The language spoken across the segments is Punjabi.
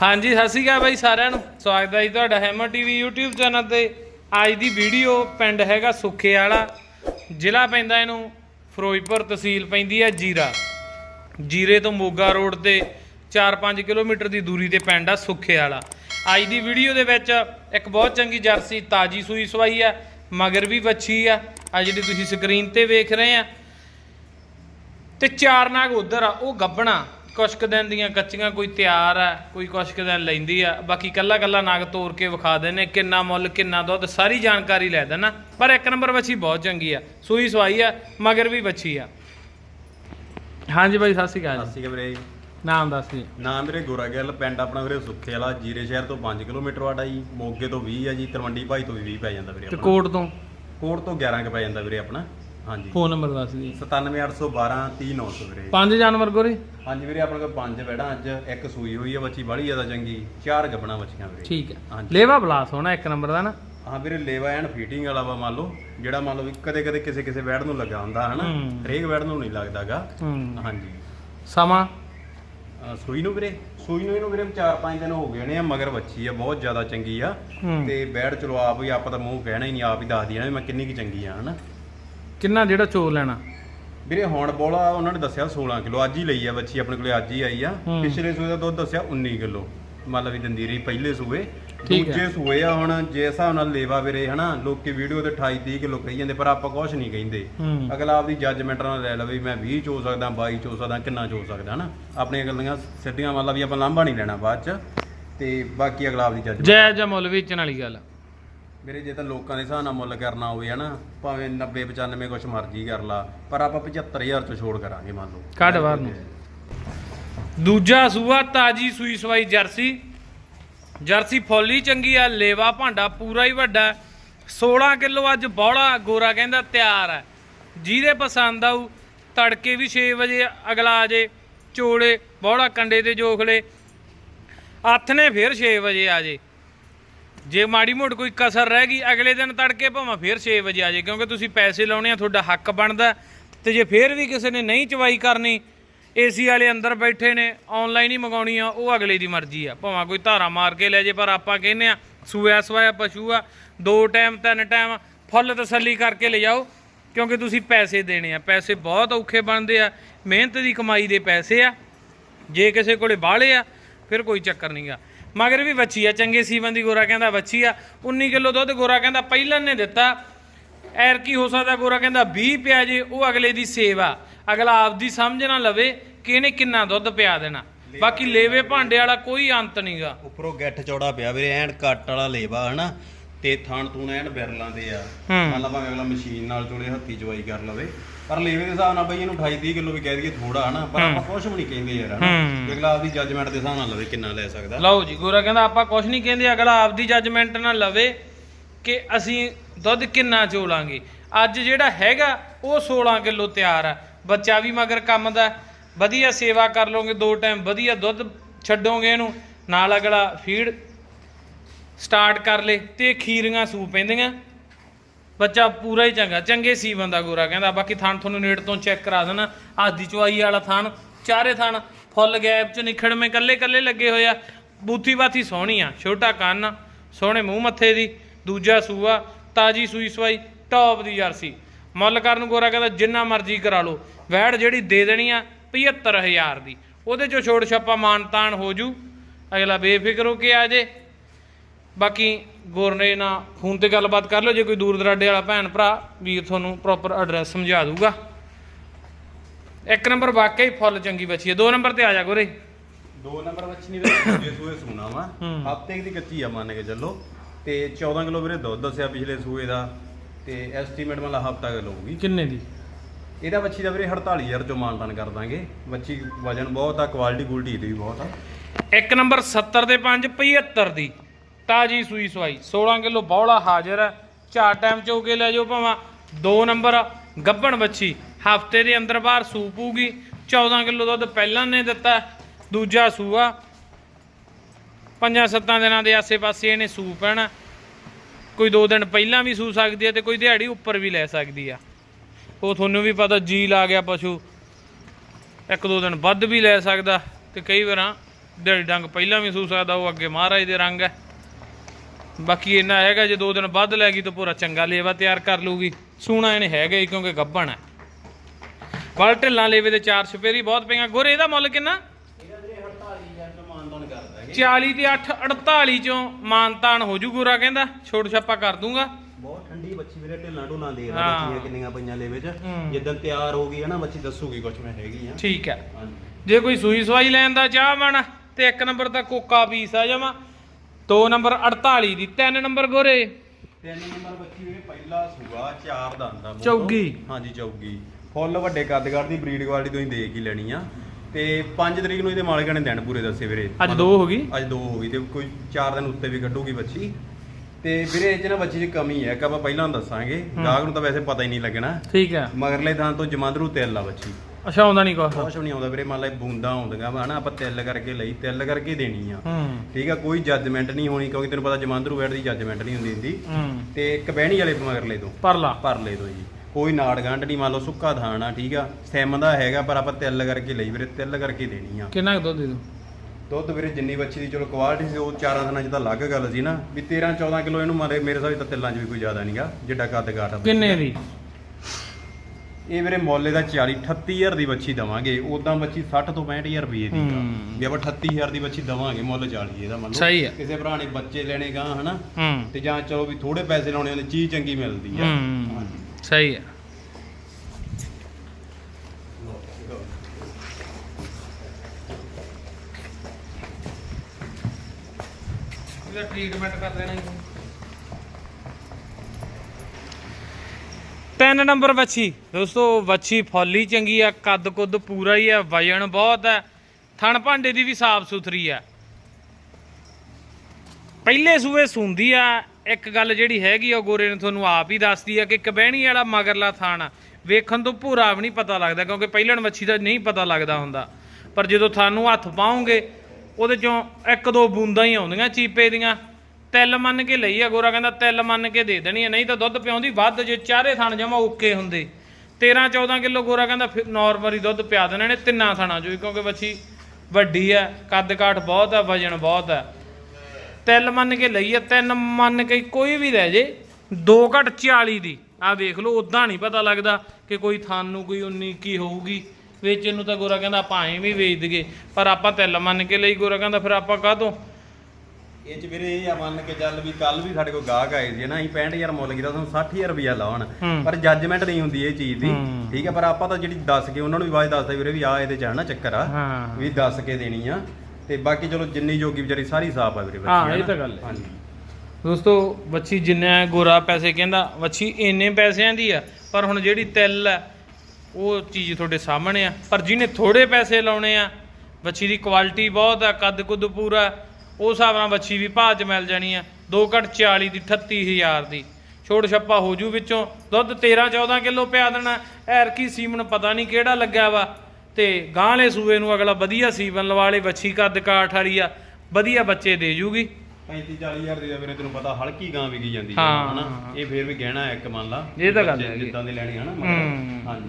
ਹਾਂਜੀ, ਸਤਿ ਸ਼੍ਰੀ ਅਕਾਲ ਬਾਈ ਸਾਰਿਆਂ ਨੂੰ। ਸਵਾਗਤ ਹੈ ਜੀ ਤੁਹਾਡਾ ਹੈਮਰ ਟੀਵੀ YouTube ਚੈਨਲ ਤੇ। ਅੱਜ ਦੀ ਵੀਡੀਓ ਪਿੰਡ ਹੈਗਾ ਸੁੱਖੇ ਵਾਲਾ ਜ਼ਿਲ੍ਹਾ ਪੈਂਦਾ ਇਹਨੂੰ ਫਿਰੋਜ਼ਪੁਰ, ਤਹਿਸੀਲ ਪੈਂਦੀ ਹੈ ਜੀਰਾ। ਜੀਰੇ ਤੋਂ ਮੋਗਾ ਰੋਡ ਤੇ 4-5 ਕਿਲੋਮੀਟਰ ਦੀ ਦੂਰੀ ਤੇ ਪਿੰਡ ਆ ਸੁੱਖੇ ਵਾਲਾ ਅੱਜ ਦੀ ਵੀਡੀਓ ਦੇ ਵਿੱਚ ਇੱਕ ਬਹੁਤ ਚੰਗੀ ਜਰਸੀ ਤਾਜੀ ਸੂਈ ਸਵਾਈ ਆ, ਮਗਰ ਵੀ ਵੱਛੀ ਆ। ਆ ਜਿਹੜੀ ਤੁਸੀਂ ਸਕਰੀਨ ਤੇ ਵੇਖ ਰਹੇ ਆ। ਤੇ ਚਾਰ ਨਾਗ ਉਧਰ ਆ, ਉਹ ਗੱਬਣਾ ਕੁਛ ਕੁ ਦਿਨ ਦੀਆਂ ਕੱਚੀਆਂ ਕੋਈ ਤਿਆਰ ਆ ਕੋਈ ਕੁਛ ਕੁ ਦਿਨ ਲੈਂਦੀ ਆ। ਬਾਕੀ ਕੱਲਾ ਕੱਲਾ ਨਾਗ ਤੋੜ ਕੇ ਵਿਖਾ ਦੇਣੇ ਕਿੰਨਾ ਮੁੱਲ ਕਿੰਨਾ ਦੁੱਧ ਸਾਰੀ ਜਾਣਕਾਰੀ ਲੈ ਦੇਣਾ ਪਰ ਇੱਕ ਨੰਬਰ ਵੱਛੀ ਬਹੁਤ ਚੰਗੀ ਆ ਸੂਈ ਸਵਾਈ ਆ ਮਗਰ ਵੀ ਵੱਛੀ ਆ। ਹਾਂਜੀ ਬਾਈ ਸਤਿ ਸ਼੍ਰੀ ਅਕਾਲ ਸਤਿ ਸ਼੍ਰੀ ਅਕਾਲ ਵੀਰੇ। ਨਾਮ ਦੱਸ ਜੀ। ਨਾਮ ਵੀਰੇ ਗੋਰਾ ਗਿੱਲ ਪਿੰਡ ਆਪਣਾ ਵੀਰੇ ਸੁੱਖੇ ਵਾਲਾ ਜੀਰੇ ਸ਼ਹਿਰ ਤੋਂ 5 ਕਿਲੋਮੀਟਰ ਵਾਟਾ ਜੀ ਮੋਗੇ ਤੋਂ 20 ਆ ਜੀ ਤਲਵੰਡੀ ਭਾਈ ਤੋਂ ਵੀ 20 ਪੈ ਜਾਂਦਾ ਵੀਰੇ ਤੇ ਆਪਣਾ। ਕੋਟ ਤੋਂ? ਕੋਟ ਤੋਂ 11 ਕ ਪੈ ਜਾਂਦਾ ਵੀਰੇ ਆਪਣਾ। ਹਾਂਜੀ। ਫੋਨ ਨੰਬਰ ਦੱਸ ਜੀ 97812 30900 ਵੀਰੇ। 5 ਜਾਨਵਰ ਗੋਰੇ ਹਾਂਜੀ ਵੀਰੇ ਆਪਣੇ ਕੋਲ ਪੰਜ ਬੈੜਾਂ ਅੱਜ ਇੱਕ ਸੂਈ ਹੋਈ ਆ ਬੱਚੀ ਬੜੀ ਜ਼ਿਆਦਾ ਚੰਗੀ। ਚਾਰ ਗੱਬਣਾ ਬੱਚੀਆਂ ਵੀਰੇ। ਠੀਕ ਹੈ ਹਾਂਜੀ। ਲੇਵਾ ਬਲਾਸ ਹੋਣਾ ਇੱਕ ਨੰਬਰ ਦਾ ਨਾ। ਹਾਂ ਵੀਰੇ ਲੇਵਾ ਐਨ ਫੀਟਿੰਗ ਵਾਲਾ ਵਾ ਮੰਨ ਲਓ ਜਿਹੜਾ ਮੰਨ ਲਓ ਵੀ ਕਦੇ ਕਦੇ ਕਿਸੇ ਕਿਸੇ ਬੈੜ ਨੂੰ ਲੱਗਾ ਹੁੰਦਾ ਹਨਾ। ਹਰੇਕ ਬੈੜ ਨੂੰ ਨਹੀਂ ਲੱਗਦਾਗਾ। ਹਾਂਜੀ। ਸਮਾਂ? ਸੂਈ ਨੂੰ ਵੀਰੇ ਸੂਈ ਨੂੰ ਇਹਨੂੰ ਵੀਰੇ 4-5 ਦਿਨ ਹੋ ਗਏ ਨੇ ਮਗਰ ਬੱਚੀ ਆ ਬਹੁਤ ਜ਼ਿਆਦਾ ਚੰਗੀ ਆ। ਤੇ ਬੈੜ ਚਲੋ ਆਪ ਹੀ ਆਪਾਂ ਤਾਂ ਮੂੰਹ ਕਹਿਣਾ ਹੀ ਨਹੀਂ ਆਪ ਹੀ ਨਾ ਵੀ ਮੈਂ ਕਿੰਨੀ ਕੀ ਚੰਗੀ ਆ ਹਨਾ? ਕਿੰਨਾ ਜਿਹੜਾ ਚੋ ਲੈਣਾ? ਵੀਰੇ ਹੁਣ ਬੋਲਾ ਉਹਨਾਂ ਨੇ ਦੱਸਿਆ 16 ਕਿਲੋ ਅੱਜ ਹੀ ਲਈ ਆ ਬੱਚੀ ਆਪਣੇ ਕੋਲੇ ਅੱਜ ਹੀ ਆਈ ਆ। ਪਿਛਲੇ ਸੂਏ ਦਾ ਦੁੱਧ ਦੱਸਿਆ 19 ਕਿਲੋ। ਮੰਨ ਲਾ ਵੀ ਦੰਦੀ ਰਹੀ ਪਹਿਲੇ ਸੂਏ। ਦੂਜੇ ਸੂਏ ਆ ਹੁਣ ਜੇ ਹਿਸਾਬ ਨਾਲ ਲੇਵਾ ਵੀਰੇ ਹਨਾ ਲੋਕੀ ਵੀਡੀਓ ਤੇ 28 30 ਕਿਲੋ ਕਹੀ ਜਾਂਦੇ ਪਰ ਆਪਾਂ ਕੁਝ ਨਹੀਂ ਕਹਿੰਦੇ। ਅਗਲਾ ਆਪਦੀ ਜੱਜਮੈਂਟ ਨਾਲ ਲੈ ਲਵੇ ਮੈਂ 20 ਚੋ ਸਕਦਾ 22 ਚੋ ਸਕਦਾ ਕਿੰਨਾ ਚੋ ਸਕਦਾ ਹਨਾ। ਆਪਣੀਆਂ ਗੱਲਾਂ ਸਿੱਧੀਆਂ ਮੰਨ ਲਾ ਵੀ ਆਪਾਂ ਲਾਂਭਾ ਨਹੀਂ ਲੈਣਾ ਬਾਅਦ ਚ ਤੇ ਬਾਕੀ ਅਗਲਾ ਆਪਦੀ ਜੱਜਮੈਂਟ ਜਾਇਜ਼ ਜਾਂ ਮੁੱਲ ਵੇਚਣ ਵਾਲੀ ਗੱਲ ਮੇਰੇ ਜੇ ਤਾਂ ਲੋਕਾਂ ਦੇ ਹਿਸਾਬ ਨਾਲ ਮੁੱਲ ਕਰਨਾ ਹੋਵੇ, ਹਨਾ, ਭਾਵੇਂ 90 95 ਕੁਛ ਮਰਜ਼ੀ ਕਰ ਲਾ, ਪਰ ਆਪਾਂ 75000 ਚ ਛੋੜ ਕਰਾਂਗੇ, ਮੰਨ ਲਓ। ਕੱਢ ਬਾਹਰ ਨੂੰ। ਦੂਜਾ ਸੂਆ, ਤਾਜੀ ਸੂਈ ਸਵਾਈ ਜਰਸੀ। ਜਰਸੀ ਫੁੱਲੀ ਚੰਗੀ ਆ, ਲੇਵਾ ਭਾਂਡਾ ਪੂਰਾ ਹੀ ਵੱਡਾ 16 ਕਿਲੋ ਅੱਜ ਬੌੜਾ ਗੋਰਾ ਕਹਿੰਦਾ ਤਿਆਰ ਹੈ। ਜਿਹਦੇ ਪਸੰਦ ਆਊ, ਤੜਕੇ ਵੀ 6 ਵਜੇ ਅਗਲਾ ਆ ਜੇ, ਚੋਲੇ ਬੌੜਾ ਕੰਡੇ ਤੇ ਜੋਖਲੇ। ਹੱਥ ਨੇ ਫਿਰ 6 ਵਜੇ ਆ ਜੇ। ਜੇ ਮਾੜੀ ਮੋਟ ਕੋਈ ਕਸਰ ਰਹਿ ਗਈ, ਅਗਲੇ ਦਿਨ ਤੜਕੇ ਭਾਵੇਂ ਫੇਰ 6 ਵਜੇ ਆ ਜੇ ਕਿਉਂਕਿ ਤੁਸੀਂ ਪੈਸੇ ਲਾਉਣੇ ਆ, ਤੁਹਾਡਾ ਹੱਕ ਬਣਦਾ ਤੇ ਜੇ ਫੇਰ ਵੀ ਕਿਸੇ ਨੇ ਨਹੀਂ ਚਵਾਈ ਕਰਨੀ, ਏਸੀ ਵਾਲੇ ਅੰਦਰ ਬੈਠੇ ਨੇ ਆਨਲਾਈਨ ਹੀ ਮੰਗਾਉਣੀ ਆ, ਉਹ ਅਗਲੇ ਦੀ ਮਰਜ਼ੀ ਆ। ਭਾਵੇਂ ਕੋਈ ਧਾਰਾ ਮਾਰ ਕੇ ਲੈ ਜੇ ਪਰ ਆਪਾਂ ਕਹਿੰਦੇ ਆ, ਸੂਆ ਸਵਾਇਆ ਪਸ਼ੂ ਆ, ਦੋ ਟਾਈਮ ਤਿੰਨ ਟਾਈਮ ਫੁੱਲ ਤਸੱਲੀ ਕਰਕੇ ਲੈ ਜਾਓ ਕਿਉਂਕਿ ਤੁਸੀਂ ਪੈਸੇ ਦੇਣੇ ਆ। ਪੈਸੇ ਬਹੁਤ ਔਖੇ ਬਣਦੇ ਆ, ਮਿਹਨਤ ਦੀ ਕਮਾਈ ਦੇ ਪੈਸੇ ਆ। ਜੇ ਕਿਸੇ ਕੋਲੇ ਬਾਹਲੇ ਆ, ਫਿਰ ਕੋਈ ਚੱਕਰ ਨਹੀਂਗਾ ਮਗਰ ਵੀ ਵੱਛੀ ਆ ਚੰਗੇ ਸੀਵਨ ਦੀ ਗੋਰਾ ਕਹਿੰਦਾ ਵੱਛੀ ਆ 19 ਕਿਲੋ ਦੁੱਧ ਗੋਰਾ ਕਹਿੰਦਾ ਪਹਿਲਾਂ ਨੇ ਦਿੱਤਾ। ਐਰ ਕੀ ਹੋ ਸਕਦਾ ਗੋਰਾ ਕਹਿੰਦਾ 20 ਪਿਆ ਜੇ ਉਹ ਅਗਲੇ ਦੀ ਸੇਵਾ ਅਗਲਾ ਆਪਦੀ ਸਮਝ ਨਾ ਲਵੇ ਕਿ ਇਹਨੇ ਕਿੰਨਾ ਦੁੱਧ ਪਿਆ ਦੇਣਾ। ਬਾਕੀ ਲੇਵੇ ਭਾਂਡੇ ਵਾਲਾ ਕੋਈ ਅੰਤ ਨਹੀਂਗਾ ਉੱਪਰੋਂ ਗੱਠ ਚੌੜਾ ਪਿਆ ਵੀਰੇ ਐਨ ਕੱਟ ਵਾਲਾ ਲੇਵਾ ਹਨਾ? ਤੇ ਥਣ ਥੂਣ ਐਨ ਬਿਰਲਾਂ ਦੇ ਆ। ਮੰਨ ਲਾ ਭਾਵੇਂ ਅਗਲਾ ਮਸ਼ੀਨ ਨਾਲ ਚੋਲੇ ਹੱਥੀ ਚਵਾਈ ਕਰ ਲਵੇ। ਪਰ ਲੇਵੇ ਦੇ ਹਿਸਾਬ ਨਾਲ ਬਈ ਇਹਨੂੰ 28 30 ਕਿਲੋ ਵੀ ਕਹਿ ਦਈਏ ਥੋੜਾ ਹਨਾ? ਪਰ ਆਪਾਂ ਕੁਝ ਵੀ ਨਹੀਂ ਕਹਿੰਦੇ ਯਾਰ ਹਨਾ? ਅਗਲਾ ਆਪਦੀ ਜੱਜਮੈਂਟ ਦੇ ਹਿਸਾਬ ਨਾਲ ਲਵੇ ਕਿੰਨਾ ਲੈ ਸਕਦਾ। ਲਓ ਜੀ ਗੋਰਾ ਕਹਿੰਦਾ ਆਪਾਂ ਕੁਝ ਨਹੀਂ ਕਹਿੰਦੇ ਅਗਲਾ ਆਪਦੀ ਜੱਜਮੈਂਟ ਨਾਲ ਲਵੇ ਕਿ ਅਸੀਂ ਦੁੱਧ ਕਿੰਨਾ ਚੋਲਾਂਗੇ। ਅੱਜ ਜਿਹੜਾ ਹੈਗਾ ਉਹ 16 ਕਿਲੋ ਤਿਆਰ ਆ। ਬੱਚਾ ਵੀ ਮਗਰ ਕੰਮ ਦਾ ਵਧੀਆ ਸੇਵਾ ਕਰ ਲਓਗੇ ਦੋ ਟਾਈਮ ਵਧੀਆ ਦੁੱਧ ਛੱਡੋਗੇ ਇਹਨੂੰ ਨਾਲ ਅਗਲਾ ਫੀਡ ਸਟਾਰਟ ਕਰ ਲੇ ਤੇ ਖੀਰੀਆਂ ਸੂ ਪੈਂਦੀਆਂ। ਬੱਚਾ ਪੂਰਾ ਹੀ ਚੰਗਾ, ਚੰਗੇ ਸੀ ਬੰਦਾ ਗੋਰਾ ਕਹਿੰਦਾ, ਬਾਕੀ ਥਣ ਤੁਹਾਨੂੰ ਨੇੜ ਤੋਂ ਚੈੱਕ ਕਰਾ ਦੇਣਾ। ਅੱਜ ਦੀ ਚਵਾਈ ਵਾਲਾ ਥਣ ਚਾਰੇ ਥਣ ਫੁੱਲ ਗੈਪ ਚ ਨਿਖੜਵੇਂ ਕੱਲੇ ਕੱਲੇ ਲੱਗੇ ਹੋਏ ਆ। ਬੂਥੀ ਬਾਥੀ ਸੋਹਣੀ ਆ, ਛੋਟਾ ਕੰਨ, ਸੋਹਣੇ ਮੂੰਹ ਮੱਥੇ ਦੀ, ਦੂਜਾ ਸੂਆ, ਤਾਜੀ ਸੂਈ ਸਵਾਈ ਟੌਪ ਦੀ ਜਰਸੀ। ਮੁੱਲ ਕਰਨ ਨੂੰ ਗੋਰਾ ਕਹਿੰਦਾ, ਜਿੰਨਾ ਮਰਜ਼ੀ ਕਰਾ ਲਓ। ਵੈੜ ਜਿਹੜੀ ਦੇ ਦੇਣੀ ਆ 75000 ਦੀ। ਉਹਦੇ ਚੋਂ ਛੋੜ ਛਾਪਾ ਮਾਨਤਾਨ ਹੋ ਜੂ। ਅਗਲਾ ਬੇਫਿਕਰ ਹੋ ਕੇ ਆ ਜੇ। ਬਾਕੀ ਗੋਰਨੇ ਨਾਲ ਫੋਨ ਤੇ ਗੱਲਬਾਤ ਕਰ ਲਓ ਜੇ ਕੋਈ ਦੂਰ ਦਰਾਡੇ ਵਾਲਾ ਭੈਣ ਭਰਾ ਵੀਰ ਤੁਹਾਨੂੰ ਪ੍ਰੋਪਰ ਐਡਰੈਸ ਸਮਝਾ ਦੂਗਾ ਇੱਕ ਨੰਬਰ ਵਾਕਈ ਫੁੱਲ ਚੰਗੀ ਬੱਚੀ ਹੈ। ਦੋ ਨੰਬਰ ਤੇ ਆ ਜਾ ਗੋਰੇ। ਦੋ ਨੰਬਰ ਬੱਚੀ ਨਹੀਂ ਵੀਰੇ ਸੂਏ ਸੂਣਾ ਵਾ। ਹਫ਼ਤੇ ਦੀ ਕੱਚੀ ਆ ਮੰਨ ਕੇ ਚੱਲੋ। ਤੇ 14 ਕਿਲੋ ਵੀਰੇ ਦੁੱਧ ਦੱਸਿਆ ਪਿਛਲੇ ਸੂਏ ਦਾ। ਤੇ ਐਸਟੀਮੇਟ ਮਤਲਬ ਹਫਤਾ ਕਿਲੋ ਹੋਊਗੀ ਕਿੰਨੇ ਦੀ? ਇਹਦਾ ਬੱਚੀ ਦਾ ਵੀਰੇ 48000 ਚੋਂ ਮਾਨਤਾਨ ਕਰ ਦਾਂਗੇ। ਬੱਚੀ ਵਜਨ ਬਹੁਤ ਆ ਕੁਆਲਿਟੀ ਕੁਲਟੀ ਦੀ ਵੀ ਬਹੁਤ ਆ। ਇੱਕ ਨੰਬਰ 70 ਦੇ 5 75 ਦੀ। ਤਾਜੀ ਸੂਈ ਸਵਾਈ। 16 ਕਿਲੋ ਬੌਲਾ ਹਾਜ਼ਰ ਹੈ। ਚਾਰ ਟਾਈਮ ਚੋਕੇ ਲੈ ਜਾਓ ਭਾਵਾਂ। ਦੋ ਨੰਬਰ ਗੱਬਣ ਬੱਚੀ ਹਫ਼ਤੇ ਦੇ ਅੰਦਰ ਬਾਹਰ ਸੂਪ ਹੋਊਗੀ 14 ਕਿਲੋ ਦੁੱਧ ਪਹਿਲਾਂ ਨੇ ਦਿੱਤਾ। ਦੂਜਾ ਸੂਆ। ਪੰਜਾਂ ਸੱਤਾਂ ਦਿਨਾਂ ਦੇ ਆਸੇ-ਪਾਸੇ ਇਹਨੇ ਸੂ ਪੈਣਾ। ਕੋਈ ਦੋ ਦਿਨ ਪਹਿਲਾਂ ਵੀ ਸੂ ਸਕਦੀ ਹੈ ਤੇ ਕੋਈ ਦਿਹਾੜੀ ਉੱਪਰ ਵੀ ਲੈ ਸਕਦੀ ਆ। ਉਹ ਤੁਹਾਨੂੰ ਵੀ ਪਤਾ ਜੀ ਲਾ ਗਿਆ ਪਸ਼ੂ। ਇੱਕ ਦੋ ਦਿਨ ਵੱਧ ਵੀ ਲੈ ਸਕਦਾ ਤੇ ਕਈ ਵਾਰਾਂ ਦਿਹਾੜੀ ਡੰਗ ਪਹਿਲਾਂ ਵੀ ਸੂ ਸਕਦਾ, ਉਹ ਅੱਗੇ ਮਹਾਰਾਜ ਦੇ ਰੰਗ ਹੈ। ਬਾਕੀ ਇਹਨਾਂ ਹੈਗਾ ਜੇ ਦੋ ਦਿਨ ਵੱਧ ਲੈ ਗਈ ਤਾਂ ਪੂਰਾ ਚੰਗਾ ਲੇਵਾ ਤਿਆਰ ਕਰ ਲੂਗੀ ਸੂਣਾ ਇਹਨੇ ਹੈਗਾ ਹੀ ਕਿਉਂਕਿ ਗੱਭਣ ਹੈ। ਵਲ ਢਿੱਲਾਂ ਲੇਵੇ ਦੇ ਚਾਰ ਛਪੇਰੀ ਬਹੁਤ ਪਈਆਂ। ਗੋਰੇ ਇਹਦਾ ਮੁੱਲ ਕਿੰਨਾ? ਇਹਦਾ ਵੀਰੇ 48000 ਤੋਂ ਮਾਨਦਾਨ ਕਰਦਾ ਹੈਗੇ 40 ਤੇ 8 48 ਚੋਂ ਮਾਨਤਾਨ ਹੋ ਜੂ ਗੋਰਾ ਕਹਿੰਦਾ। ਛੋਟ ਛਾਪਾ ਕਰ ਦੂੰਗਾ। ਬਹੁਤ ਠੰਡੀ ਬੱਚੀ ਵੀਰੇ ਢਿੱਲਾਂ ਢੁੱਲਾਂ ਦੇ ਹਾਂ। ਬੱਚੀਆਂ ਕਿੰਨੀਆਂ ਪਈਆਂ ਲੈ ਵਿੱਚ ਹੂੰ। ਜਿੱਦਾਂ ਤਿਆਰ ਹੋ ਗਈ ਹੈ ਨਾ ਬੱਚੀ ਦੱਸੂਗੀ ਕੁਛ ਮੈਂ ਹੈਗੀ ਆ। ਠੀਕ ਹੈ। ਜੇ ਕੋਈ ਸੂਈ ਸਵਾਈ ਲੈਣ ਦਾ ਚਾਹ ਮਣ ਤੇ ਇੱਕ ਨੰਬਰ ਤਾਂ ਕੋਕਾ ਪੀਸ ਆ ਜਾਵਾਂ। ਦੋ ਨੰਬਰ 48 ਦੀ ਤਿੰਨ ਨੰਬਰ ਗੋਰੇ। ਤਿੰਨ ਨੰਬਰ ਬੱਚੀ ਵੀਰੇ ਪਹਿਲਾ ਸੂਆ ਚਾਰ ਦੰਦ ਦਾ। ਚੌਗੀ। ਹਾਂਜੀ ਚੌਗੀ। ਫੁੱਲ ਵੱਡੇ ਕੱਦਗੜ ਦੀ ਬਰੀਡ ਕੁਆਲਿਟੀ ਤੁਸੀਂ ਦੇਖ ਹੀ ਲੈਣੀ ਆ। ਤੇ 5 ਤਰੀਕ ਨੂੰ ਇਹਦੇ ਮਾਲਕਾਂ ਨੇ ਦਿਨ ਪੂਰੇ ਦੱਸੇ ਵੀਰੇ। ਅੱਜ ਦੋ ਹੋ ਗਈ? ਅੱਜ ਦੋ ਹੋ ਗਈ ਤੇ ਕੋਈ 4 ਦਿਨ ਉੱਤੇ ਵੀ ਕੱਢੂਗੀ ਬੱਚੀ। ਤੇ ਵੀਰੇ ਇਹ ਚ ਨਾ ਬੱਚੀ 'ਚ ਕਮੀ ਹੈ ਕਿ ਆਪਾਂ ਪਹਿਲਾਂ ਦੱਸਾਂਗੇ। ਗਾਹਕ ਨੂੰ ਤਾਂ ਵੈਸੇ ਪਤਾ ਹੀ ਨਹੀਂ ਲੱਗਣਾ। ਠੀਕ ਹੈ। ਮਗਰਲੇ ਥਾਂ ਤੋਂ ਜਮਾਂਦਰੂ ਤਿੱਲ ਆ ਬੱਚੀ। ਅੱਛਾ ਆਉਂਦਾ ਨਹੀਂ ਕੁਛ। ਕੁਛ ਵੀ ਨਹੀਂ ਆਉਂਦਾ ਵੀਰੇ ਮੰਨ ਲਾ ਇਹ ਬੂੰਦਾਂ ਆਉਂਦੀਆਂ ਵਾ ਹਨਾ ਆਪਾਂ ਤਿੱਲ ਕਰਕੇ ਲਈ ਤਿੱਲ ਕਰਕੇ ਦੇਣੀ ਆ। ਹੂੰ। ਠੀਕ ਆ ਕੋਈ ਜੱਜਮੈਂਟ ਨਹੀਂ ਹੋਣੀ ਕਿਉਂਕਿ ਤੈਨੂੰ ਪਤਾ ਜਮਾਂਦਰੂ ਬੈਠ ਦੀ ਜੱਜਮੈਂਟ ਨਹੀਂ ਹੁੰਦੀ ਹੁੰਦੀ ਹੂੰ। ਤੇ ਕਬਹਿਣੀ ਵਾਲੇ ਮਗਰਲੇ ਤੋਂ ਪਰਲਾ। ਭਰਲੇ ਤੋਂ ਜੀ। ਕੋਈ ਨਾੜ ਗੰਢ ਨਹੀਂ ਮੰਨ ਲਓ ਸੁੱਕਾ ਧਾਨ ਆ ਠੀਕ ਆ ਸਿਮ ਦਾ ਹੈਗਾ ਪਰ ਆਪਾਂ ਤਿੱਲ ਕਰਕੇ ਲਈ ਵੀਰੇ ਤਿੱਲ ਕਰਕੇ ਦੇਣੀ ਆ। ਕਿੰਨਾ ਕੁ ਦੁੱਧ ਦੇ ਦੂ? ਦੁੱਧ ਵੀਰੇ ਜਿੰਨੀ ਬੱਚੀ ਦੀ ਚਲੋ ਕੁਆਲਿਟੀ ਸੀ ਉਹ ਚਾਰਾਂ ਦਿਨਾਂ 'ਚ ਤਾਂ ਅਲੱਗ ਗੱਲ ਸੀ ਨਾ। ਵੀ 13 14 ਕਿਲੋ ਇਹਨੂੰ ਮਾਰੇ ਮੇਰੇ ਹਿਸਾਬ 'ਚ ਤਾਂ ਤਿੱਲਾਂ 'ਚ ਵੀ ਕੋਈ ਜ਼ਿਆਦਾ ਨਹੀਂਗਾ ਜਿੱਡਾ ਕੱਦ ਕਾਠ ਆ ਬੱਚੀ ਕਿੰਨੇ ਦਾ। ਦੀ ਇਹ ਵੀਰੇ ਮੁੱਲ ਇਹਦਾ 40 38000 ਦੀ ਬੱਚੀ ਦਵਾਂਗੇ ਉਦਾਂ ਬੱਚੀ 60 ਤੋਂ 65000 ਰੁਪਏ ਦੀ ਆ। ਆਪਾਂ 38000 ਦੀ ਬੱਚੀ ਦਵਾਂਗੇ ਮੁੱਲ 40 ਇਹਦਾ ਮੰਨ ਲਓ। ਕਿਸੇ ਭਰਾ ਨੇ ਬੱਚੇ ਲੈਣੇ ਗਾਂ ਹਨਾ? ਤੇ ਜਾਂ ਚਲੋ ਵੀ ਥੋੜੇ ਪੈਸੇ ਲਾਉਣੇ ਹੁੰਦੇ ਚੀਜ਼ ਚੰਗੀ ਮਿਲਦੀ ਆ। ਸਹੀ ਹੈ ਇਹਦਾ ਟ੍ਰੀਟਮੈਂਟ ਕਰ ਦੇਣਾ ਤਿੰਨ ਨੰਬਰ ਵੱਛੀ। ਦੋਸਤੋ, ਵੱਛੀ ਫੌਲੀ ਚੰਗੀ ਆ ਕੱਦ ਕੁੱਦ ਪੂਰਾ ਹੀ ਆ ਵਜਨ ਬਹੁਤ ਹੈ ਥਣ ਭਾਂਡੇ ਦੀ ਵੀ ਸਾਫ਼ ਸੁਥਰੀ ਆ। ਪਹਿਲੇ ਸੂਏ ਸੁੰਦੀ ਆ। ਇੱਕ ਗੱਲ ਜਿਹੜੀ ਹੈਗੀ ਆ, ਉਹ ਗੋਰੇ ਨੇ ਤੁਹਾਨੂੰ ਆਪ ਹੀ ਦੱਸਦੀ ਆ ਕਿ ਕਬਹਿਣੀ ਵਾਲਾ ਮਗਰਲਾ ਥਾਣ ਵੇਖਣ ਤੋਂ ਭੂਰਾ ਵੀ ਨਹੀਂ ਪਤਾ ਲੱਗਦਾ, ਕਿਉਂਕਿ ਪਹਿਲਣ ਮੱਛੀ ਦਾ ਨਹੀਂ ਪਤਾ ਲੱਗਦਾ ਹੁੰਦਾ। ਪਰ ਜਦੋਂ ਤੁਹਾਨੂੰ ਹੱਥ ਪਾਉਂਗੇ, ਉਹਦੇ ਚੋਂ ਇੱਕ ਦੋ ਬੂੰਦਾਂ ਹੀ ਆਉਂਦੀਆਂ ਚੀਪੇ ਦੀਆਂ। ਤਿਲ ਮੰਨ ਕੇ ਲਈ ਆ, ਗੋਰਾ ਕਹਿੰਦਾ ਤਿਲ ਮੰਨ ਕੇ ਦੇ ਦੇਣੀ ਆ, ਨਹੀਂ ਤਾਂ ਦੁੱਧ ਪਿਆਉਂਦੀ, ਵੱਧ ਜੇ ਚਾਰੇ ਥਣ ਜਮਾ ਓਕੇ ਹੁੰਦੇ। 13 14 ਕਿਲੋ ਗੋਰਾ ਕਹਿੰਦਾ ਨਾਰਮਲੀ ਦੁੱਧ ਪਿਆ ਦੇਣਾ ਨੇ ਤਿੰਨਾਂ ਥਣਾ ਜੋ ਕਿਉਂਕਿ ਬੱਚੀ ਵੱਡੀ ਆ, ਕੱਦ ਕਾਠ ਬਹੁਤ ਆ, ਵਜਨ ਬਹੁਤ ਆ। ਤਿਲ ਮੰਨ ਕੇ ਲਈ ਆ, ਤਿੰਨ ਮੰਨ ਕੇ ਕੋਈ ਵੀ ਲੈ ਜੇ 2 ਘਟ 40 ਦੀ। ਆ ਵੇਖ ਲਓ ਉਦਾਂ ਨਹੀਂ ਪਤਾ ਲੱਗਦਾ ਕਿ ਕੋਈ ਥਾਨ ਨੂੰ ਕੋਈ 19 ਕੀ ਹੋਊਗੀ। ਵੇਚਣ ਨੂੰ ਤਾਂ ਗੋਰਾ ਕਹਿੰਦਾ ਆਪਾਂ ਐਂ ਵੀ ਵੇਚ ਦਈਏ, ਪਰ ਆਪਾਂ ਤਿਲ ਮੰਨ ਕੇ ਲਈ, ਗੋਰਾ ਕਹਿੰਦਾ ਫਿਰ ਆਪਾਂ ਕਾਹਤੋਂ ਇਹ ਚ ਵੀਰੇ ਇਹ ਆ ਮੰਨ ਕੇ ਚੱਲ ਵੀ ਕੱਲ ਵੀ ਸਾਡੇ ਕੋਲ ਗਾਹਕ ਆਏ ਸੀ ਨਾ ਅਸੀਂ 65000 ਮੁੱਲ ਕੀਤਾ ਤੁਹਾਨੂੰ 60000 ਰੁਪਇਆ ਲਾਉਣ। ਪਰ ਜੱਜਮੈਂਟ ਨਹੀਂ ਹੁੰਦੀ ਇਹ ਚੀਜ਼ ਦੀ। ਠੀਕ ਹੈ ਪਰ ਆਪਾਂ ਤਾਂ ਜਿਹੜੀ ਦੱਸ ਕੇ ਉਹਨਾਂ ਨੂੰ ਵੀ ਆਵਾਜ਼ ਦੱਸਦਾ ਵੀਰੇ ਵੀ ਆ ਇਹਦੇ ਚ ਹੈ ਨਾ ਚੱਕਰ ਆ ਵੀ ਦੱਸ ਕੇ ਦੇਣੀ ਆ ਤੇ ਬਾਕੀ ਚਲੋ ਜਿੰਨੀ ਜੋਗੀ ਵਿਚਾਰੀ ਸਾਰੀ ਸਾਫ਼ ਆ ਵੀਰੇ ਬੱਚੀ, ਹਾਂ, ਇਹ? ਤਾਂ ਗੱਲ ਹੈ। ਹਾਂਜੀ ਦੋਸਤੋ ਵੱਛੀ ਜਿੰਨਾ ਗੋਰਾ ਪੈਸੇ ਕਹਿੰਦਾ ਵੱਛੀ ਇੰਨੇ ਪੈਸਿਆਂ ਦੀ ਆ ਪਰ ਹੁਣ ਜਿਹੜੀ ਤਿਲ ਆ ਉਹ ਚੀਜ਼ ਤੁਹਾਡੇ ਸਾਹਮਣੇ ਆ ਪਰ ਜਿਹਨੇ ਥੋੜੇ ਪੈਸੇ ਲਾਉਣੇ ਆ ਵੱਛੀ ਦੀ ਕੁਆਲਿਟੀ ਬਹੁਤ ਆ ਕੱਦ ਕੁੱਦ ਪੂਰਾ ਉਸ ਹਿਸਾਬ ਨਾਲ ਵੱਛੀ ਵੀ ਭਾਅ 'ਚ ਮਿਲ ਜਾਣੀ ਆ। 2 ਘੱਟ 40 ਦੀ 38000 ਦੀ। ਛੋੜ ਛੱਪਾ ਹੋ ਜੂ ਵਿੱਚੋਂ। ਦੁੱਧ 13 14 ਕਿਲੋ ਪਿਆ ਦੇਣਾ। ਐਰ ਕੀ ਸੀਮਨ ਪਤਾ ਨਹੀਂ ਕਿਹੜਾ ਲੱਗਿਆ ਵਾ। ਤੇ ਗਾਂਹਲੇ ਸੂਏ ਨੂੰ ਅਗਲਾ ਵਧੀਆ ਸੀਵਨ ਲਵਾ ਲੇ ਵੱਛੀ ਕੱਦ ਕਾਠ ਵਾਲੀ ਆ। ਵਧੀਆ ਬੱਚੇ ਦੇ ਜੂਗੀ। 35 40000 ਦੀ ਤਾਂ ਵੀਰੇ ਤੈਨੂੰ ਪਤਾ ਹਲਕੀ ਗਾਂ ਵਿਕੀ ਜਾਂਦੀ ਹਾਂ। ਹਨਾ? ਇਹ ਫੇਰ ਵੀ ਗਹਿਣਾ ਇੱਕ ਮੰਨ ਲਾ। ਇਹ ਤਾਂ ਗੱਲ ਬੱਚੇ ਹੈਗੀ। ਜਿੱਦਾਂ ਦੇ ਲੈਣੇ ਹਨਾ ਹੂੰ। ਮਗਰ। ਹਾਂਜੀ।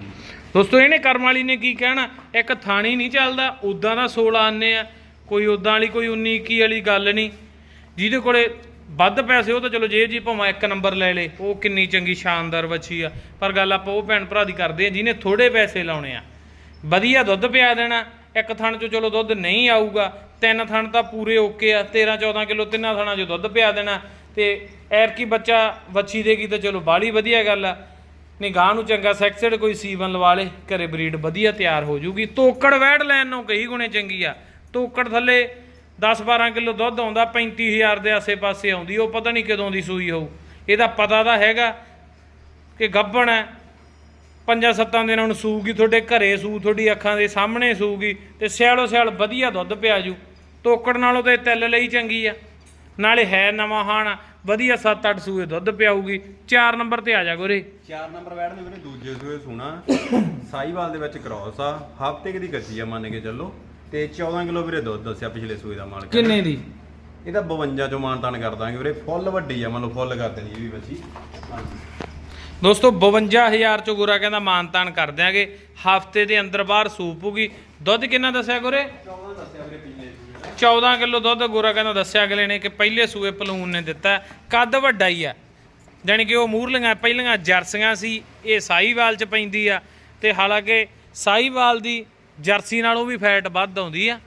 ਦੋਸਤੋ ਇਹਨੇ ਕਰਮ ਵਾਲੀ ਨੇ ਕੀ ਕਹਿਣਾ? ਇੱਕ ਥਾਣੀ ਨਹੀਂ ਚੱਲਦਾ ਉਦਾਂ ਦਾ 16 ਆਨੇ ਆ। ਕੋਈ ਉਦਾਂ ਵਾਲੀ, ਕੋਈ 19 21 ਵਾਲੀ ਗੱਲ ਨਹੀਂ। ਜਿਹਦੇ ਕੋਲੇ ਵੱਧ ਪੈਸੇ, ਉਹ ਤਾਂ ਚਲੋ ਜੇ ਜੀ ਭਾਵੇਂ ਇੱਕ ਨੰਬਰ ਲੈ ਲੇ, ਉਹ ਕਿੰਨੀ ਚੰਗੀ, ਸ਼ਾਨਦਾਰ ਵੱਛੀ ਆ। ਪਰ ਗੱਲ ਆਪਾਂ ਉਹ ਭੈਣ ਭਰਾ ਦੀ ਕਰਦੇ ਆ ਜਿਹਨੇ ਥੋੜੇ ਪੈਸੇ ਲਾਉਣੇ ਆ। ਵਧੀਆ ਦੁੱਧ ਪਿਆ ਦੇਣਾ, ਇੱਕ ਥਣ ਚੋਂ ਚਲੋ ਦੁੱਧ ਨਹੀਂ ਆਊਗਾ, ਤਿੰਨ ਥਣ ਤਾਂ ਪੂਰੇ ਓਕੇ ਆ 13 14 ਕਿਲੋ ਤਿੰਨਾਂ ਥਣਾਂ 'ਚੋਂ ਦੁੱਧ ਪਿਆ ਦੇਣਾ। ਤੇ ਐਰ ਕੀ ਬੱਚਾ ਵੱਛੀ ਦੇਗੀ ਤਾਂ ਚਲੋ ਬਾਲੀ ਵਧੀਆ ਗੱਲ ਆ। ਨਹੀਂ ਗਾਂ ਨੂੰ ਚੰਗਾ ਸੈਕਸਡ ਕੋਈ ਸੀਵਨ ਲਵਾ ਲੇ, ਘਰੇ ਬਰੀਡ ਵਧੀਆ ਤਿਆਰ ਹੋ ਜੂਗੀ। ਤੋਕੜ ਵੈੜ ਲੈਣ ਨੂੰ ਕਈ ਗੁਣੇ ਚੰਗੀ ਆ। ਤੋਕੜ ਥੱਲੇ 10 12 ਕਿਲੋ ਦੁੱਧ ਆਉਂਦਾ 35000 ਦੇ ਆਸੇ-ਪਾਸੇ ਆਉਂਦੀ, ਉਹ ਪਤਾ ਨਹੀਂ ਕਦੋਂ ਦੀ ਸੂਈ ਹੋਊ। ਇਹਦਾ ਪਤਾ ਤਾਂ ਹੈਗਾ ਕਿ ਗੱਭਣ ਹੈ। ਪੰਜਾਂ ਸੱਤਾਂ ਦਿਨਾਂ ਨੂੰ ਸੂਗੀ, ਤੁਹਾਡੇ ਘਰੇ ਸੂ, ਤੁਹਾਡੀ ਅੱਖਾਂ ਦੇ ਸਾਹਮਣੇ ਸੂਗੀ ਤੇ ਸਿਆਲੋ ਸਿਆਲ ਵਧੀਆ ਦੁੱਧ ਪਿਆ ਜੂ। ਤੋਕੜ ਨਾਲੋਂ ਤੇ ਤਿੱਲ ਲਈ ਚੰਗੀ ਆ। ਨਾਲੇ ਹੈ ਨਵਾਂ ਹਾਣ, ਵਧੀਆ 7-8 ਸੂਏ ਦੁੱਧ ਪਿਆਊਗੀ। 4 ਨੰਬਰ ਤੇ ਆ ਜਾ ਗੋਰੇ। ਚਾਰ ਨੰਬਰ ਬੈਠ ਨੇ ਵੀਰੇ ਦੂਜੇ ਸੂਏ ਸੁਣਾ। ਸਾਈਵਾਲ ਦੇ ਵਿੱਚ ਕ੍ਰੋਸ ਆ। ਹਫ਼ਤੇ ਕੁ ਦੀ ਕੱਚੀ ਆ, ਮੰਨ ਕੇ ਚੱਲੋ। ਤੇ 14 ਕਿਲੋ ਵੀਰੇ ਦੁੱਧ ਦੱਸਿਆ ਪਿਛਲੇ ਸੂਏ ਦਾ ਮਾਲਕ ਨੇ। ਕਿੰਨੇ ਦੀ? ਇਹਦਾ 52 ਚੋਂ ਮਾਨਤਾਨ ਕਰ ਦਾਂਗੇ ਵੀਰੇ ਫੁੱਲ ਵੱਡੀ ਆ ਮੰਨ ਲਓ ਫੁੱਲ ਕਰ ਦੇਣੀ ਇਹ ਵੀ ਬੱਚੀ ਹਾਂਜੀ। ਦੋਸਤੋ 52000 ਚ ਗੋਰਾ ਕਹਿੰਦਾ ਮਾਨਤਾਨ ਕਰ ਦਿਆਂਗੇ। ਹਫ਼ਤੇ ਦੇ ਅੰਦਰ ਬਾਹਰ ਸੂਪੂਗੀ ਦੁੱਧ ਕਿੰਨਾ ਦੱਸਿਆ ਗੋਰੇ? 14 ਦੱਸਿਆ ਵੀਰੇ ਪਿਛਲੇ ਸੂਏ ਦਾ। 14 ਕਿਲੋ ਦੁੱਧ ਗੋਰਾ ਕਹਿੰਦਾ ਦੱਸਿਆ ਅਗਲੇ ਨੇ ਕਿ ਪਹਿਲੇ ਸੂਏ ਪਲੂਨ ਨੇ ਦਿੱਤਾ। ਹੈ। ਕੱਦ ਵੱਡਾ ਹੀ ਆ। ਜਾਣੀ ਕਿ ਉਹ ਮੂਰਲੀਆਂ ਪਹਿਲੀਆਂ ਜਰਸੀਆਂ ਸੀ ਇਹ ਸਾਈਵਾਲ ਚ ਪੈਂਦੀ ਆ। ਤੇ ਹਾਲਾਂਕਿ ਸਾਈਵਾਲ ਦੀ ਜਰਸੀ ਨਾਲੋਂ ਵੀ ਫੈਟ ਵੱਧ ਆਉਂਦੀ ਆ।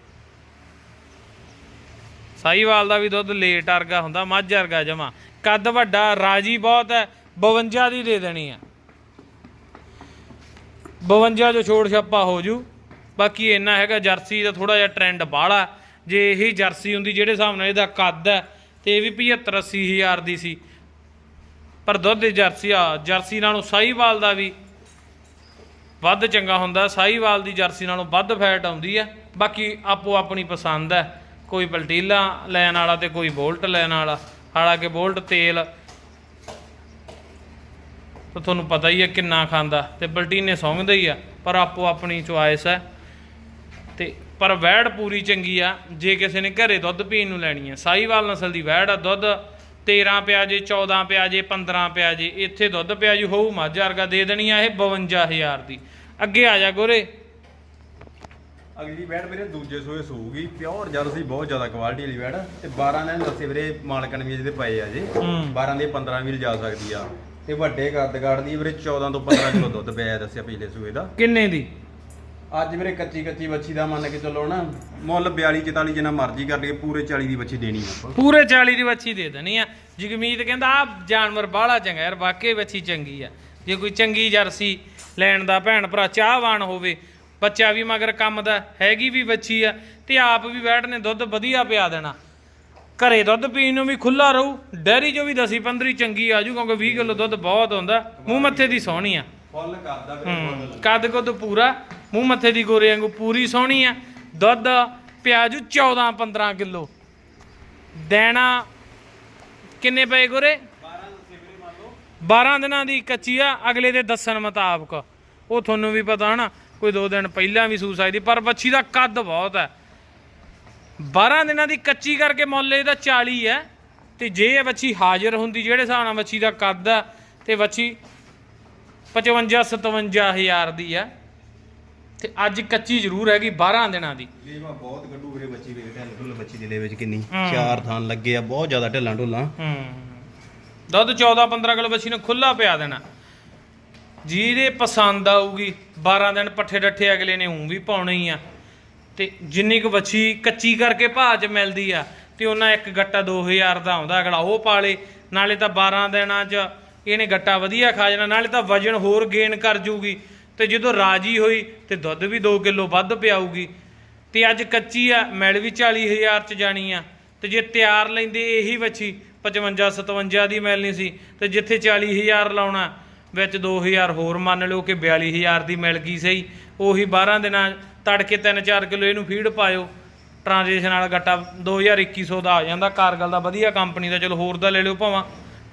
ਸਾਈਵਾਲ ਦਾ ਵੀ ਦੁੱਧ ਲੇਟ ਵਰਗਾ ਹੁੰਦਾ, ਮੱਝ ਵਰਗਾ ਜਮਾ। ਕੱਦ ਵੱਡਾ, ਰਾਜੀ ਬਹੁਤ ਹੈ 52 ਦੀ ਦੇ ਦੇਣੀ ਆ। 52 ਜੋ ਛੋੜ ਛੱਪਾ ਹੋ ਜੂ। ਬਾਕੀ ਇੰਨਾ ਹੈਗਾ, ਜਰਸੀ ਦਾ ਥੋੜਾ ਜਿਹਾ ਟ੍ਰੈਂਡ ਬਾਹਲਾ। ਜੇ ਇਹੀ ਜਰਸੀ ਹੁੰਦੀ, ਜਿਹੜੇ ਹਿਸਾਬ ਨਾਲ ਇਹਦਾ ਕੱਦ ਹੈ, ਤੇ ਇਹ ਵੀ 75 80 ਹਜ਼ਾਰ ਦੀ ਸੀ। ਪਰ ਦੁੱਧ ਜਰਸੀ ਆ, ਜਰਸੀ ਨਾਲੋਂ ਸਾਈਵਾਲ ਦਾ ਵੀ ਵੱਧ ਚੰਗਾ ਹੁੰਦਾ ਸਾਈਵਾਲ ਦੀ ਜਰਸੀ ਨਾਲੋਂ ਵੱਧ ਫੈਟ ਆਉਂਦੀ ਆ ਬਾਕੀ ਆਪੋ ਆਪਣੀ ਪਸੰਦ ਹੈ। ਕੋਈ ਪਲਟੀਲਾ ਲੈਣ ਵਾਲਾ ਤੇ ਕੋਈ ਬੋਲਟ ਲੈਣ ਵਾਲਾ, ਹਾਲਾਂਕਿ ਬੋਲਟ ਤੇਲ ਤਾਂ ਤੁਹਾਨੂੰ ਪਤਾ ਹੀ ਹੈ ਕਿੰਨਾ ਖਾਂਦਾ, ਤੇ ਬਲਟੀਨੇ ਸੌਂਗਦੇ ਹੀ ਆ, ਪਰ ਆਪੋ ਆਪਣੀ ਚੁਆਇਸ ਹੈ। ਤੇ ਪਰ ਵੈੜ ਪੂਰੀ ਚੰਗੀ ਆ, ਜੇ ਕਿਸੇ ਨੇ ਘਰੇ ਦੁੱਧ ਪੀਣ ਨੂੰ ਲੈਣੀ ਹੈ ਸਾਈਵਾਲ ਨਸਲ ਦੀ ਵੈੜ ਆ, ਦੁੱਧ 13 ਪਿਆ ਜੇ 14 ਪਿਆ ਜੇ 15 ਪਿਆ ਜੇ ਇੱਥੇ ਦੁੱਧ ਪਿਆ ਜੀ ਹੋਊ ਮੱਝ ਵਰਗਾ ਦੇ ਦੇਣੀ ਆ ਇਹ 52000 ਦੀ। ਅੱਗੇ ਆ ਜਾ ਗੋਰੇ। ਅਗਲੀ ਬੈਡ ਵੀਰੇ ਦੂਜੇ ਸੂਏ ਸੂਗੀ ਪਿਓਰ ਜਰਸੀ ਬਹੁਤ ਜ਼ਿਆਦਾ ਕੁਆਲਿਟੀ ਵਾਲੀ ਬੈਡ ਤੇ 12 ਨੇ ਦੱਸੇ ਵੀਰੇ ਮਾਲਕਨ ਵੀ ਜਿਹਦੇ ਪਏ ਆ ਜੇ। ਹੂੰ। 12 ਦੇ 15 ਵੀ ਜਾ ਸਕਦੀ ਆ। ਤੇ ਵੱਡੇ ਕੱਦ ਕੱਢਦੀ ਵੀਰੇ 14 ਤੋਂ 15 ਕਿਲੋ ਦੁੱਧ ਪਿਆ ਦੱਸਿਆ ਪਿਛਲੇ ਸੂਏ ਦਾ। ਕਿੰਨੇ ਦੀ? ਅੱਜ ਵੀਰੇ ਕੱਚੀ ਕੱਚੀ ਬੱਚੀ ਦਾ ਮੰਨ ਕੇ ਚੱਲੋ ਨਾ ਮੁੱਲ 42 44 ਜਿੰਨਾ ਮਰਜ਼ੀ ਕਰ ਲਈਏ, ਪੂਰੇ 40 ਦੀ ਬੱਚੀ ਦੇਣੀ ਆਪਾਂ। ਪੂਰੇ 40 ਦੀ ਬੱਚੀ ਦੇ ਦੇਣੀ ਆ। ਜਗਮੀਤ ਕਹਿੰਦਾ ਆ ਜਾਨਵਰ ਬਾਹਲਾ ਚੰਗਾ ਯਾਰ, ਵਾਕਈ ਬੱਚੀ ਚੰਗੀ ਆ। ਜੇ ਕੋਈ ਚੰਗੀ ਜਰਸੀ ਲੈਣ ਦਾ ਭੈਣ ਭਰਾ ਚਾਹਵਾਨ ਹੋਵੇ, ਬੱਚਾ ਵੀ ਮਗਰ ਕੰਮ ਦਾ, ਹੈਗੀ ਵੀ ਬੱਚੀ ਆ ਤੇ ਆਪ ਵੀ ਬੈਠ ਨੇ ਦੁੱਧ ਵਧੀਆ ਪਿਆ ਦੇਣਾ। ਘਰੇ ਦੁੱਧ ਪੀਣ ਨੂੰ ਵੀ ਖੁੱਲਾ ਰਹੂ, ਡੈਰੀ 'ਚੋਂ ਵੀ ਦਸੀ 15 ਚੰਗੀ ਆ ਜੂ, ਕਿਉਂਕਿ 20 ਕਿਲੋ ਦੁੱਧ ਬਹੁਤ ਹੁੰਦਾ, ਮੂੰਹ ਮੱਥੇ ਦੀ ਸੋਹਣੀ ਆ। ਫੁੱਲ ਕਰਦਾ ਵੀਰੇ ਹੂੰ ਕੱਦ ਕੁੱਦ ਪੂਰਾ ਮੂੰਹ ਮੱਥੇ ਦੀ ਗੋਰੇ ਵਾਂਗੂ ਪੂਰੀ ਸੋਹਣੀ ਆ। ਦੁੱਧ ਪਿਆਜੂ 14 15 ਕਿਲੋ। ਦੇਣਾ ਕਿੰਨੇ ਪਏ ਗੋਰੇ? 12 ਦਿਨਾਂ ਦੀ ਕੱਚੀ ਆ ਅਗਲੇ ਦੇ ਦੱਸਣ ਮੁਤਾਬਕ। ਉਹ ਤੁਹਾਨੂੰ ਵੀ ਪਤਾ ਹਨਾ ਕੋਈ 2 ਦਿਨ ਪਹਿਲਾਂ ਵੀ ਸੂ ਸਕਦੀ ਪਰ ਬੱਚੀ ਦਾ ਕੱਦ ਬਹੁਤ ਹੈ 12 ਦਿਨਾਂ ਦੀ ਕੱਚੀ ਕਰਕੇ ਮੁੱਲ ਇਹਦਾ 40 ਹੈ ਤੇ ਜੇ ਇਹ ਬੱਚੀ ਹਾਜ਼ਰ ਹੁੰਦੀ ਜਿਹੜੇ ਹਿਸਾਬ ਨਾਲ ਬੱਚੀ ਦਾ ਕੱਦ ਆ ਤੇ ਬੱਚੀ 55 57 ਹਜ਼ਾਰ ਦੀ ਆ। ਤੇ ਅੱਜ ਕੱਚੀ ਜ਼ਰੂਰ ਹੈਗੀ 12 ਦਿਨਾਂ ਦੀ। ਲੇਵਾ ਬਹੁਤ ਗੱਡੂ ਵੀਰੇ ਬੱਚੀ ਵੇਖ ਢਿੱਲ ਢੁੱਲ ਬੱਚੀ ਦੇ ਲੈ ਵਿੱਚ ਕਿੰਨੀ। ਹੂੰ। ਚਾਰ ਥਾਨ ਲੱਗੇ ਆ ਬਹੁਤ ਜ਼ਿਆਦਾ ਢਿੱਲਾਂ ਢੁੱਲਾਂ ਹੂੰ। ਦੁੱਧ 14 15 ਕਿਲੋ ਬੱਚੀ ਨੂੰ ਖੁੱਲਾ ਪਿਆ ਦੇਣਾ। ਜਿਹਦੇ ਪਸੰਦ ਆਊਗੀ 12 ਦਿਨ ਪੱਠੇ ਡੱਠੇ ਅਗਲੇ ਨੇ ਉਂ ਵੀ ਪਾਉਣੇ ਹੀ ਆ। ਤੇ ਜਿੰਨੀ ਕੁ ਬੱਚੀ ਕੱਚੀ ਕਰਕੇ ਭਾਅ 'ਚ ਮਿਲਦੀ ਆ ਤੇ ਉਹਨਾਂ ਇੱਕ ਗੱਟਾ 2000 ਦਾ ਆਉਂਦਾ ਅਗਲਾ ਉਹ ਪਾਲੇ ਨਾਲੇ ਤਾਂ 12 ਦਿਨਾਂ 'ਚ ਇਹਨੇ ਗੱਟਾ ਵਧੀਆ ਖਾ ਜਾਣਾ, ਨਾਲੇ ਤਾਂ ਵਜਨ ਹੋਰ ਗੇਨ ਕਰ ਜੂਗੀ। ਤੇ ਜਦੋਂ ਰਾਜੀ ਹੋਈ, ਤੇ ਦੁੱਧ ਵੀ 2 ਕਿਲੋ ਵੱਧ ਪਿਆਊਗੀ। ਤੇ ਅੱਜ ਕੱਚੀ ਆ, ਮਿਲ ਵੀ 40000 ਚ ਜਾਣੀ ਆ। ਤੇ ਜੇ ਤਿਆਰ ਲੈਂਦੇ ਇਹੀ ਵੱਛੀ 55 57 ਦੀ ਮਿਲਣੀ ਸੀ। ਤੇ ਜਿੱਥੇ 40000 ਲਾਉਣਾ, ਵਿੱਚ 2000 ਹੋਰ ਮੰਨ ਲਿਓ ਕਿ 42000 ਦੀ ਮਿਲ ਗਈ ਸਹੀ? ਉਹੀ 12 ਦਿਨਾਂ ਤੜਕੇ 3-4 ਕਿਲੋ ਇਹਨੂੰ ਫੀਡ ਪਾਇਓ। ਟ੍ਰਾਂਜੈਕਸ਼ਨ ਵਾਲਾ ਗੱਟਾ 2200 ਦਾ ਆ ਜਾਂਦਾ। ਕਾਰਗਲ ਦਾ ਵਧੀਆ ਕੰਪਨੀ ਦਾ, ਚਲੋ ਹੋਰ ਦਾ ਲੈ ਲਿਓ ਭਾਵਾਂ।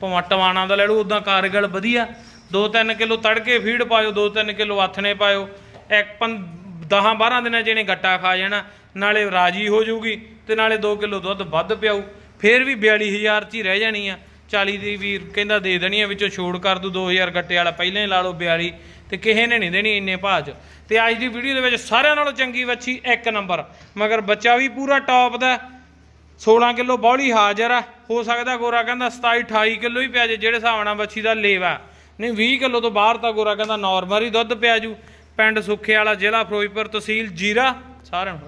ਭਾਵਾਂ ਟਵਾਣਾ ਦਾ ਲੈ ਲਓ ਉਦਾਂ ਕਾਰਗਲ ਵਧੀਆ। 2-3 ਕਿਲੋ ਤੜਕੇ ਫੀਡ ਪਾਇਓ 2-3 ਕਿਲੋ ਆਥਣੇ ਪਾਇਓ। ਇੱਕ 10 12 ਦਿਨਾਂ ਜਿਹਨੇ ਗੱਟਾ ਖਾ ਜਾਣਾ, ਨਾਲੇ ਰਾਜੀ ਹੋ ਜਾਊਗੀ ਤੇ ਨਾਲੇ 2 ਕਿਲੋ ਦੁੱਧ ਵੱਧ ਪਿਆਉ ਫੇਰ ਵੀ 42000 ਚ ਹੀ ਰਹਿ ਜਾਣੀ ਆ। 40 ਦੀ ਵੀਰ ਕਹਿੰਦਾ ਦੇ ਦੇਣੀ ਆ, ਵਿੱਚੋਂ ਛੋੜ ਕਰ ਦੂ 2000 ਗੱਟੇ ਵਾਲਾ ਪਹਿਲਾਂ ਹੀ ਲਾ ਲਓ 42 ਤੇ ਕਿਸੇ ਨੇ ਨਹੀਂ ਦੇਣੀ ਇੰਨੇ ਭਾਅ 'ਚ। ਤੇ ਅੱਜ ਦੀ ਵੀਡੀਓ ਦੇ ਵਿੱਚ ਸਾਰਿਆਂ ਨਾਲੋਂ ਚੰਗੀ ਵੱਛੀ ਇੱਕ ਨੰਬਰ ਮਗਰ ਬੱਚਾ ਵੀ ਪੂਰਾ ਟੌਪ ਦਾ। 16 ਕਿਲੋ ਬੌਲੀ ਹਾਜ਼ਰ ਆ। ਹੋ ਸਕਦਾ ਗੋਰਾ ਕਹਿੰਦਾ 27 28 ਕਿਲੋ ਹੀ ਪਿਆ ਜੇ, ਜਿਹੜੇ ਹਿਸਾਬ ਨਾਲ ਬੱਚੀ ਦਾ ਲੇਵਾ ਨਹੀਂ 20 ਕਿਲੋ ਤੋਂ ਬਾਹਰ ਤਾਂ ਗੋਰਾ ਕਹਿੰਦਾ ਨਾਰਮਲ ਹੀ ਦੁੱਧ ਪਿਆ ਜੂ। ਪਿੰਡ ਸੁੱਖੇ ਵਾਲਾ ਜ਼ਿਲ੍ਹਾ ਫਿਰੋਜ਼ਪੁਰ ਤਹਿਸੀਲ ਜੀਰਾ। ਸਾਰਿਆਂ ਨੂੰ